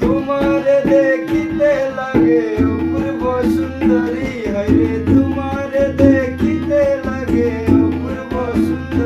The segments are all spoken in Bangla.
তোমারে দেখিতে লাগে অপূর্ব সুন্দরী হরে তোমারে দেখিতে লাগে অপূর্ব সুন্দর।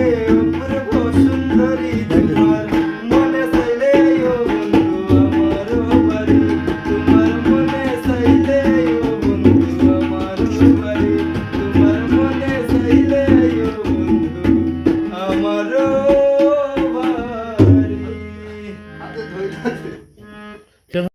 yeah.